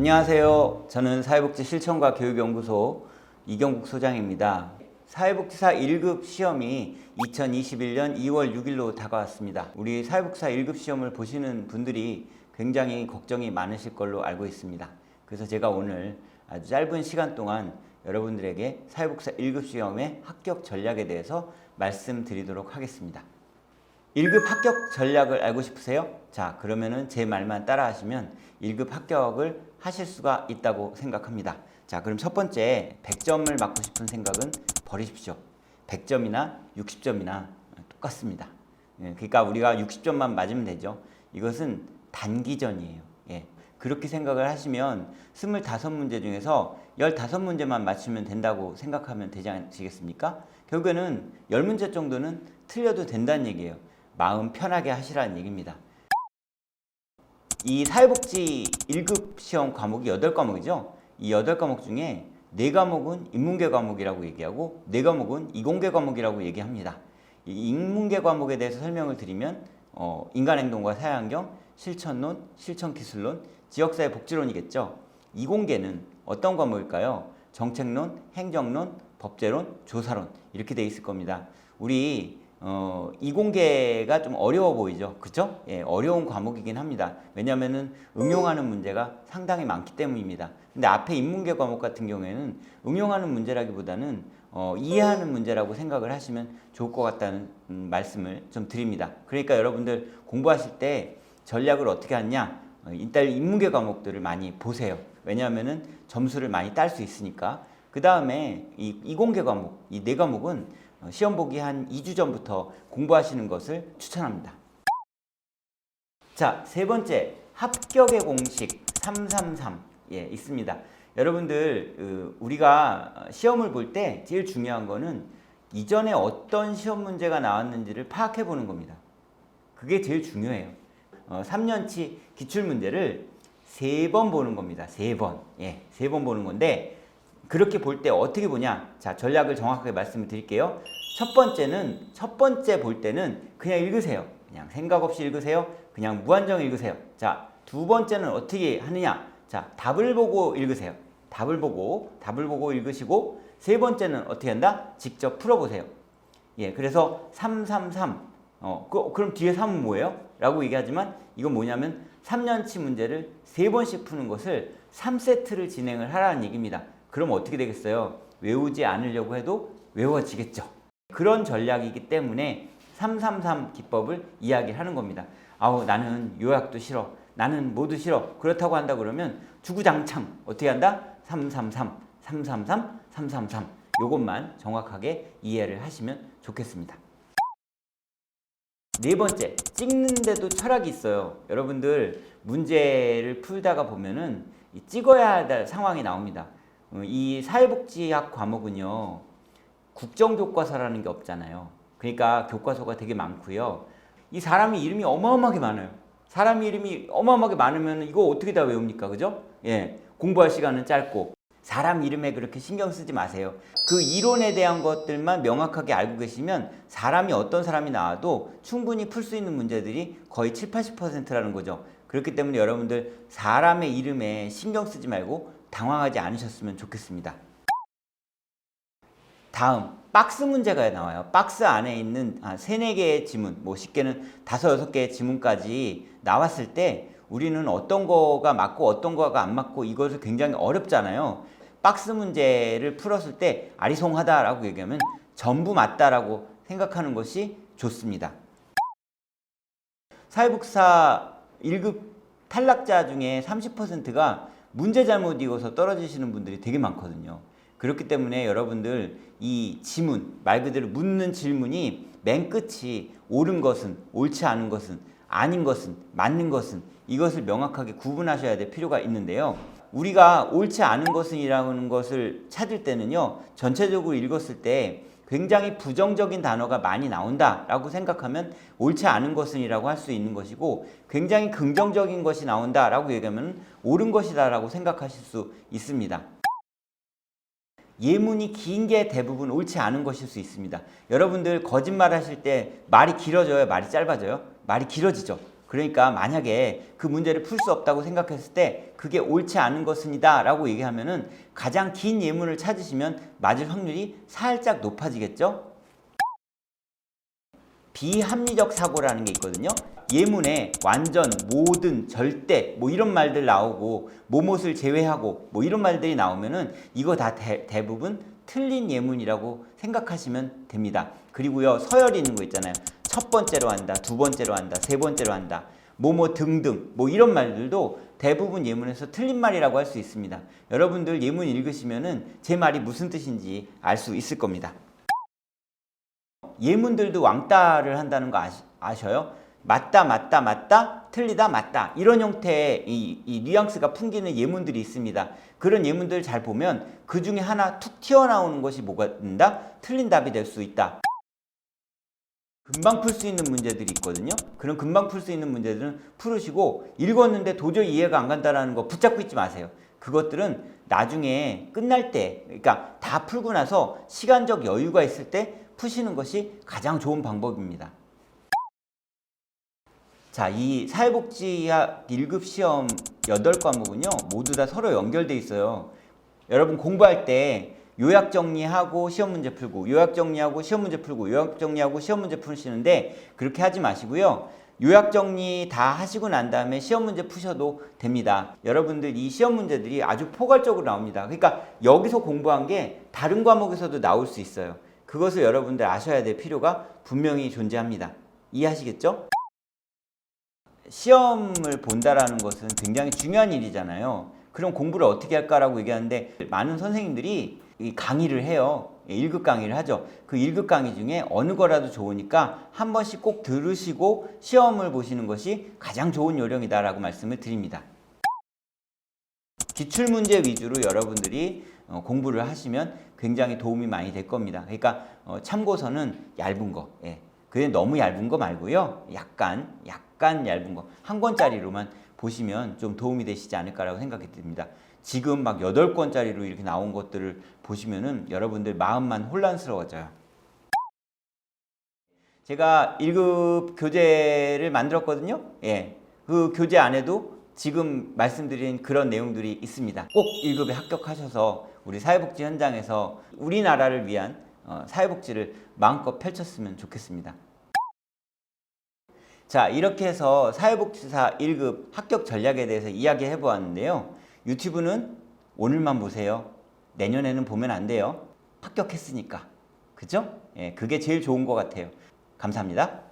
안녕하세요. 저는 사회복지 실천과 교육연구소 이경국 소장입니다. 사회복지사 1급 시험이 2021년 2월 6일로 다가왔습니다. 우리 사회복지사 1급 시험을 보시는 분들이 굉장히 걱정이 많으실 걸로 알고 있습니다. 그래서 제가 오늘 아주 짧은 시간 동안 여러분들에게 사회복지사 1급 시험의 합격 전략에 대해서 말씀드리도록 하겠습니다. 1급 합격 전략을 알고 싶으세요? 자, 그러면은 제 말만 따라 하시면 1급 합격을 하실 수가 있다고 생각합니다. 자, 그럼 첫 번째 100점을 맞고 싶은 생각은 버리십시오. 100점이나 60점이나 똑같습니다. 예, 그러니까 우리가 60점만 맞으면 되죠. 이것은 단기전이에요. 예. 그렇게 생각을 하시면 25문제 중에서 15문제만 맞추면 된다고 생각하면 되지 않으시겠습니까? 결국에는 10문제 정도는 틀려도 된다는 얘기예요. 마음 편하게 하시라는 얘기입니다. 이 사회복지 1급 시험 과목이 8과목이죠. 이 8과목 중에 4과목은 인문계 과목이라고 얘기하고 4과목은 이공계 과목이라고 얘기합니다. 이 인문계 과목에 대해서 설명을 드리면 어, 인간행동과 사회환경, 실천론, 실천기술론, 지역사회 복지론이겠죠. 이공계는 어떤 과목일까요? 정책론, 행정론, 법제론, 조사론 이렇게 돼 있을 겁니다. 우리 어, 이공계가 좀 어려워 보이죠. 그죠? 예, 어려운 과목이긴 합니다. 왜냐면은 응용하는 문제가 상당히 많기 때문입니다. 근데 앞에 인문계 과목 같은 경우에는 응용하는 문제라기보다는 어, 이해하는 문제라고 생각을 하시면 좋을 것 같다는 음, 말씀을 좀 드립니다. 그러니까 여러분들 공부하실 때 전략을 어떻게 하냐? 어, 일단 인문계 과목들을 많이 보세요. 왜냐하면은 점수를 많이 딸 수 있으니까. 그 다음에 이 이공계 과목, 이 네 과목은 어, 시험 보기 한 2주 전부터 공부하시는 것을 추천합니다. 자, 세 번째 합격의 공식 333 예, 있습니다. 여러분들 그, 우리가 시험을 볼 때 제일 중요한 거는 이전에 어떤 시험 문제가 나왔는지를 파악해 보는 겁니다. 그게 제일 중요해요. 어, 3년치 기출 문제를 세 번 보는 겁니다. 세 번. 예, 세 번 보는 건데 그렇게 볼 때 어떻게 보냐? 자, 전략을 정확하게 말씀을 드릴게요. 첫 번째는 첫 번째 볼 때는 그냥 읽으세요. 그냥 생각 없이 읽으세요. 그냥 무한정 읽으세요. 자, 두 번째는 어떻게 하느냐? 자, 답을 보고 읽으세요. 답을 보고 답을 보고 읽으시고 세 번째는 어떻게 한다? 직접 풀어 보세요. 예, 그래서 333 어, 그, 그럼 뒤에 3은 뭐예요? 라고 얘기하지만 이건 뭐냐면 3년치 문제를 세 번씩 푸는 것을 3세트를 진행을 하라는 얘기입니다. 그럼 어떻게 되겠어요? 외우지 않으려고 해도 외워지겠죠. 그런 전략이기 때문에 333 기법을 이야기하는 겁니다. 아우 나는 요약도 싫어. 나는 모두 싫어. 그렇다고 한다 그러면 주구장창 어떻게 한다? 333, 333, 333. 요것만 정확하게 이해를 하시면 좋겠습니다. 네 번째, 찍는데도 철학이 있어요. 여러분들 문제를 풀다가 보면은 이 찍어야 할 상황이 나옵니다. 어, 이 사회복지학 과목은요, 국정교과서라는 게 없잖아요. 그러니까 교과서가 되게 많고요. 이 사람이 이름이 어마어마하게 많아요. 사람 이름이 어마어마하게 많으면 이거 어떻게 다 외웁니까? 그죠? 예. 공부할 시간은 짧고. 사람 이름에 그렇게 신경 쓰지 마세요. 그 이론에 대한 것들만 명확하게 알고 계시면 사람이 어떤 사람이 나와도 충분히 풀 수 있는 문제들이 거의 7, 80%라는 거죠. 그렇기 때문에 여러분들 사람의 이름에 신경 쓰지 말고 당황하지 않으셨으면 좋겠습니다. 다음 박스 문제가 나와요. 박스 안에 있는 아, 세네 개의 지문, 뭐 쉽게는 다섯 여섯 개의 지문까지 나왔을 때 우리는 어떤 거가 맞고 어떤 거가 안 맞고 이것을 굉장히 어렵잖아요. 박스 문제를 풀었을 때 아리송하다라고 얘기하면 전부 맞다라고 생각하는 것이 좋습니다. 사회복사 1급 탈락자 중에 30%가 문제 잘못 읽어서 떨어지시는 분들이 되게 많거든요. 그렇기 때문에 여러분들 이 지문, 말 그대로 묻는 질문이 맨 끝이 옳은 것은, 옳지 않은 것은, 아닌 것은, 맞는 것은 이것을 명확하게 구분하셔야 될 필요가 있는데요. 우리가 옳지 않은 것은이라는 것을 찾을 때는요, 전체적으로 읽었을 때 굉장히 부정적인 단어가 많이 나온다라고 생각하면 옳지 않은 것은이라고 할 수 있는 것이고 굉장히 긍정적인 것이 나온다라고 얘기하면 옳은 것이다라고 생각하실 수 있습니다. 예문이 긴 게 대부분 옳지 않은 것일 수 있습니다. 여러분들 거짓말 하실 때 말이 길어져요? 말이 짧아져요? 말이 길어지죠. 그러니까 만약에 그 문제를 풀 수 없다고 생각했을 때 그게 옳지 않은 것은이다 라고 얘기하면은 가장 긴 예문을 찾으시면 맞을 확률이 살짝 높아지겠죠? 비합리적 사고라는 게 있거든요. 예문에 완전, 모든, 절대 뭐 이런 말들 나오고 뭐뭇을 제외하고 뭐 이런 말들이 나오면은 이거 다 대, 대부분 틀린 예문이라고 생각하시면 됩니다. 그리고요 서열이 있는 거 있잖아요. 첫 번째로 한다, 두 번째로 한다, 세 번째로 한다, 뭐뭐 등등 뭐 이런 말들도 대부분 예문에서 틀린 말이라고 할 수 있습니다. 여러분들 예문 읽으시면은 제 말이 무슨 뜻인지 알 수 있을 겁니다. 예문들도 왕따를 한다는 거 아시, 아셔요? 맞다, 맞다, 맞다, 틀리다, 맞다. 이런 형태의 이, 이 뉘앙스가 풍기는 예문들이 있습니다. 그런 예문들을 잘 보면 그 중에 하나 툭 튀어나오는 것이 뭐가 된다? 틀린 답이 될 수 있다. 금방 풀 수 있는 문제들이 있거든요. 그런 금방 풀 수 있는 문제들은 풀으시고 읽었는데 도저히 이해가 안 간다라는 거 붙잡고 있지 마세요. 그것들은 나중에 끝날 때, 그러니까 다 풀고 나서 시간적 여유가 있을 때 푸시는 것이 가장 좋은 방법입니다. 자, 이 사회복지학 1급 시험 8과목은요, 모두 다 서로 연결돼 있어요. 여러분 공부할 때 요약 정리하고 시험 문제 풀고, 요약 정리하고 시험 문제 풀고, 요약 정리하고 시험 문제 푸시는데 그렇게 하지 마시고요. 요약 정리 다 하시고 난 다음에 시험 문제 푸셔도 됩니다. 여러분들 이 시험 문제들이 아주 포괄적으로 나옵니다. 그러니까 여기서 공부한 게 다른 과목에서도 나올 수 있어요. 그것을 여러분들 아셔야 될 필요가 분명히 존재합니다. 이해하시겠죠? 시험을 본다라는 것은 굉장히 중요한 일이잖아요. 그럼 공부를 어떻게 할까라고 얘기하는데 많은 선생님들이 이 강의를 해요. 1급 강의를 하죠. 그 1급 강의 중에 어느 거라도 좋으니까 한 번씩 꼭 들으시고 시험을 보시는 것이 가장 좋은 요령이다라고 말씀을 드립니다. 기출문제 위주로 여러분들이 어, 공부를 하시면 굉장히 도움이 많이 될 겁니다. 그러니까 어, 참고서는 얇은 거, 예. 그게 너무 얇은 거 말고요. 약간, 약간 얇은 거. 한 권짜리로만 보시면 좀 도움이 되시지 않을까라고 생각이 듭니다. 지금 막 8권짜리로 이렇게 나온 것들을 보시면은 여러분들 마음만 혼란스러워져요. 제가 1급 교재를 만들었거든요. 예. 그 교재 안에도 지금 말씀드린 그런 내용들이 있습니다. 꼭 1급에 합격하셔서 우리 사회복지 현장에서 우리나라를 위한 어, 사회복지를 마음껏 펼쳤으면 좋겠습니다. 자, 이렇게 해서 사회복지사 1급 합격 전략에 대해서 이야기해 보았는데요. 유튜브는 오늘만 보세요. 내년에는 보면 안 돼요. 합격했으니까. 그죠? 예, 그게 제일 좋은 것 같아요. 감사합니다.